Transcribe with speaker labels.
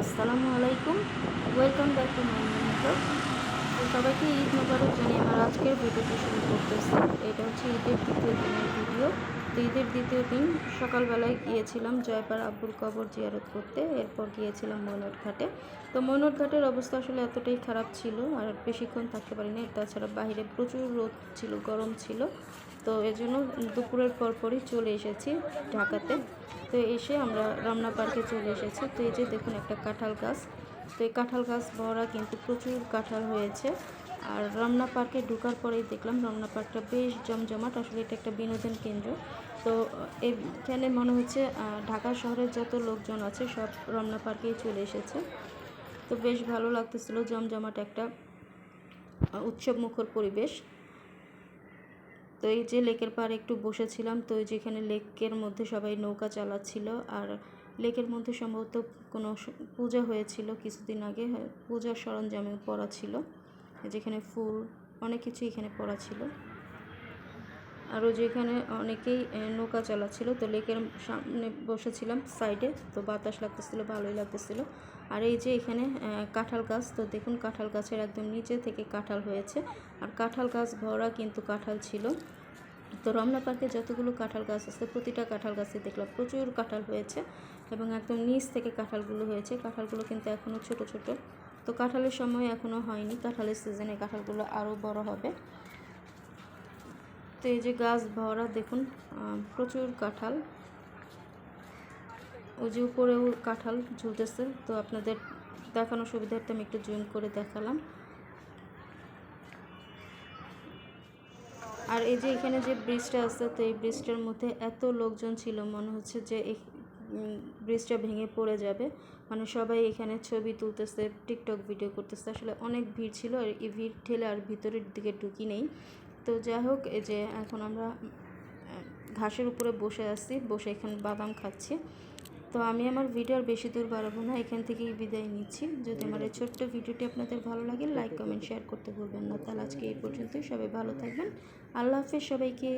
Speaker 1: আসসালামু আলাইকুম। Welcome back to my তো সবাইকে ঈদ মোবারক জানিয়ে আমার আজকের ভিডিওটি শুরু করতেছি। এটা হচ্ছে ঈদের দ্বিতীয় দিনের ঈদের দ্বিতীয় দিন সকালবেলায় গিয়েছিলাম জয়পাড়া আব্বুর কবর জিয়ারত করতে। এরপর গিয়েছিলাম মৈনট ঘাটে তো মৈনট ঘাটের অবস্থা আসলে এতটাই খারাপ ছিল আর বেশিক্ষণ থাকতে পারিনি। তাছাড়া বাইরে প্রচুর রোদ ছিল, গরম ছিল। তো এজন্য দুপুরের পরপরই চলে এসেছি ঢাকাতে। তো এসে আমরা রমনা পার্কে চলে এসেছি। তো এই যে দেখুন একটা কাঁঠাল গাছ। তো এই কাঁঠাল গাছ ভরা কিন্তু প্রচুর কাঁঠাল হয়েছে। আর রমনা পার্কে ঢোকার পরেই দেখলাম রমনা পার্কটা বেশ জমজমাট। আসলে এটা একটা বিনোদন কেন্দ্র। তো এখানে মনে হচ্ছে ঢাকা শহরের যত লোকজন আছে সব রমনা পার্কেই চলে এসেছে। তো বেশ ভালো লাগতেছিল জমজমাট একটা উৎসব মুখর পরিবেশ। তো এই যে লেকের পাড়ে একটু বসেছিলাম তো যেখানে লেকের মধ্যে সবাই নৌকা চালাচ্ছিল আর লেকের মধ্যে সম্ভবত কোনো পূজা হয়েছিল কিছুদিন আগে হ্যাঁ, পূজার সরঞ্জামে পড়া ছিল। যেখানে ফুল, অনেক কিছু এখানে পড়া ছিল। আরও যেখানে অনেকেই নৌকা চালাচ্ছিল। তো লেকের সামনে বসেছিলাম সাইডে, তো বাতাস লাগতেছিল, ভালোই লাগতেছিল। আর এই যে এখানে কাঁঠাল গাছ, তো দেখুন কাঁঠাল গাছের একদম নিচে থেকে কাঁঠাল হয়েছে। আর কাঁঠাল গাছ ভরা কিন্তু কাঁঠাল ছিল। তো রমনা পার্কে যতগুলো কাঁঠাল গাছ আছে, প্রতিটা কাঁঠাল গাছে দেখলাম প্রচুর কাঁঠাল হয়েছে। এবং একদম নিচ থেকে কাঁঠালগুলো হয়েছে। কাঁঠালগুলো কিন্তু এখনও ছোট ছোট। তো কাঁঠালের সময় এখনও হয়নি। কাঁঠালের সিজনে কাঁঠালগুলো আরও বড় হবে। তো এই যে গাছ ভরা, দেখুন প্রচুর কাঁঠাল। ওই যে উপরেও কাঁঠাল ঝুলতেছে। তো আপনাদের দেখানোর সুবিধার্থে আমি একটু জুম করে দেখালাম। আর এই যে এখানে যে ব্রিজটা আছে, তো এই ব্রিজটার মধ্যে এত লোকজন ছিল, মনে হচ্ছে যে ব্রিজটা ভেঙে পড়ে যাবে। মানে সবাই এখানে ছবি তুলতেছে, টিকটক ভিডিও করতেছে। আসলে অনেক ভিড় ছিল আর এই ভিড় ঠেলে আর ভিতরের দিকে ঢুকি নেই। তো যাই হোক, এই যে এখন আমরা ঘাসের উপরে বসে আছি, বসে এখানে বাদাম খাচ্ছি। তো আমি আমার ভিডিও আর বেশি দূর বাড়াবো না, এখান থেকেই বিদায় নিচ্ছি। যদি আমার এই ছোট্ট ভিডিওটি আপনাদের ভালো লাগে লাইক কমেন্ট শেয়ার করতে ভুলবেন না। তাহলে আজকে এই পর্যন্তই। সবাই ভালো থাকবেন। আল্লাহ হাফেজ সবাইকে।